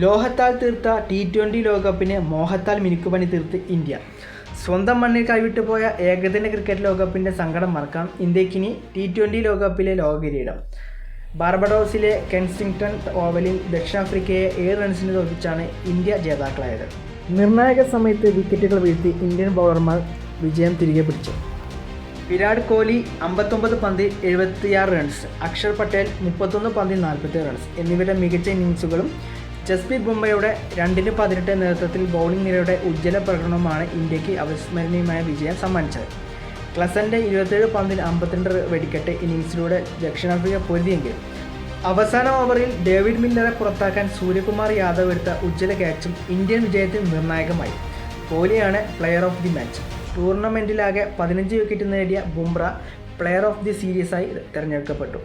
ലോഹത്താൽ തീർത്ത T twenty ലോകകപ്പിന് മോഹത്താൽ മിനുക്കുപണി തീർത്ത് ഇന്ത്യ. സ്വന്തം മണ്ണിൽ കൈവിട്ടു പോയ ഏകദിന ക്രിക്കറ്റ് ലോകകപ്പിന്റെ സങ്കടം മറക്കാം ഇന്ത്യക്കിനി ടി ട്വന്റി ലോകകപ്പിലെ ലോക കിരീടം ബാർബഡോസിലെ കെൻസിംഗ്ടൺ ഓവലിൽ ദക്ഷിണാഫ്രിക്കയെ ഏഴ് റൺസിന് തോൽപ്പിച്ചാണ് ഇന്ത്യ ജേതാക്കളായത്. നിർണായക സമയത്ത് വിക്കറ്റുകൾ വീഴ്ത്തി ഇന്ത്യൻ ബൗളർമാർ വിജയം തിരികെ പിടിച്ചു. വിരാട് കോഹ്ലി അമ്പത്തൊമ്പത് പന്തിൽ എഴുപത്തിയാറ് റൺസ് അക്ഷർ പട്ടേൽ മുപ്പത്തൊന്ന് പന്തിൽ നാൽപ്പത്തി റൺസ് എന്നിവരുടെ മികച്ച ഇന്നിങ്സുകളും ജസ്പ്രീത് ബുംബയുടെ രണ്ടിന് പതിനെട്ട് നേതൃത്വത്തിൽ ബൗളിംഗ് നിരയുടെ ഉജ്ജ്വല പ്രകടനവുമാണ് ഇന്ത്യയ്ക്ക് അവിസ്മരണീയമായ വിജയം സമ്മാനിച്ചത്. ക്ലസന്റെ ഇരുപത്തേഴ് പന്തിൽ അമ്പത്തിരണ്ട് വെടിക്കെട്ട് ഇന്നിംഗ്സിലൂടെ ദക്ഷിണാഫ്രിക്ക പൊരുതിയെങ്കിലും അവസാന ഓവറിൽ ഡേവിഡ് മില്ലറെ പുറത്താക്കാൻ സൂര്യകുമാർ യാദവ് എടുത്ത ഉജ്ജ്വല ക്യാച്ചും ഇന്ത്യൻ വിജയത്തിൽ നിർണായകമായി. കോഹ്ലിയാണ് പ്ലെയർ ഓഫ് ദി മാച്ച്. ടൂർണമെന്റിലാകെ പതിനഞ്ച് വിക്കറ്റ് നേടിയ ബുംറ പ്ലെയർ ഓഫ് ദി സീരീസായി തിരഞ്ഞെടുക്കപ്പെട്ടു.